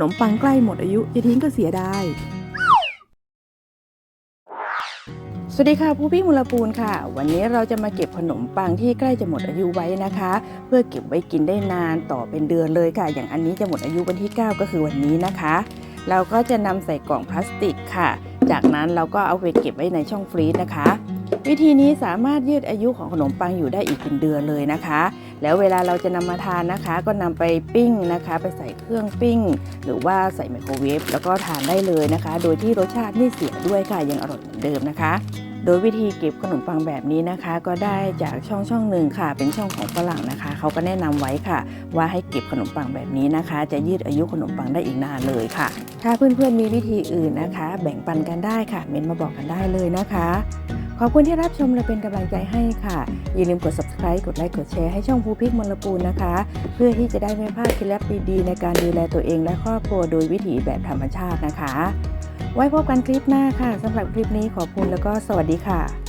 นมปังใกล้หมดอายุจะทิ้งก็เสียดายสวัสดีค่ะผู้พี่มูลปูนค่ะ วันนี้เราจะมาเก็บขนมปังที่ใกล้จะหมดอายุไว้นะคะ เพื่อเก็บไว้กินได้นานต่อเป็นเดือนเลยค่ะ อย่างอันนี้จะหมดอายุวันที่ 9 ก็คือวันนี้นะคะ เราก็จะนำใส่กล่องพลาสติกค่ะ จากนั้นเราก็เอาไปเก็บไว้ในช่องฟรีซนะคะ วิธีนี้สามารถยืดอายุของขนมปังอยู่ได้อีกเป็นเดือนเลยนะคะ แล้วเวลาเราจะนำมาทานนะคะ ก็นำไปปิ้งนะคะ ไปใส่เครื่องปิ้ง หรือว่าใส่ไมโครเวฟแล้วก็ทานได้เลยนะคะ โดยที่รสชาติไม่เสียด้วยค่ะยังอร่อยเหมือนเดิมนะคะ โดยวิธีเก็บขนมปังแบบนี้นะคะ ก็ได้จากช่องช่องหนึ่งค่ะ เป็นช่องของฝรั่งนะคะ เขาก็แนะนำไว้ค่ะ ว่าให้เก็บขนมปังแบบนี้นะคะ จะยืดอายุขนมปังได้อีกนานเลยค่ะ ถ้าเพื่อนๆมีวิธีอื่นนะคะ แบ่งปันกันได้ค่ะ เมนมาบอกกันได้เลยนะคะขอบคุณที่รับชมและเป็นกำลังใจให้ค่ะ อย่าลืมกด subscribe กดไลค์ กดแชร์ให้ช่องภูพิกมลปูนนะคะ เพื่อที่จะได้ไม่พลาดเคล็ดลับดีๆ ในการดูแลตัวเองและครอบครัวโดยวิถีแบบธรรมชาตินะคะ ไว้พบกันคลิปหน้าค่ะสำหรับคลิปนี้ขอบคุณแล้วก็สวัสดีค่ะ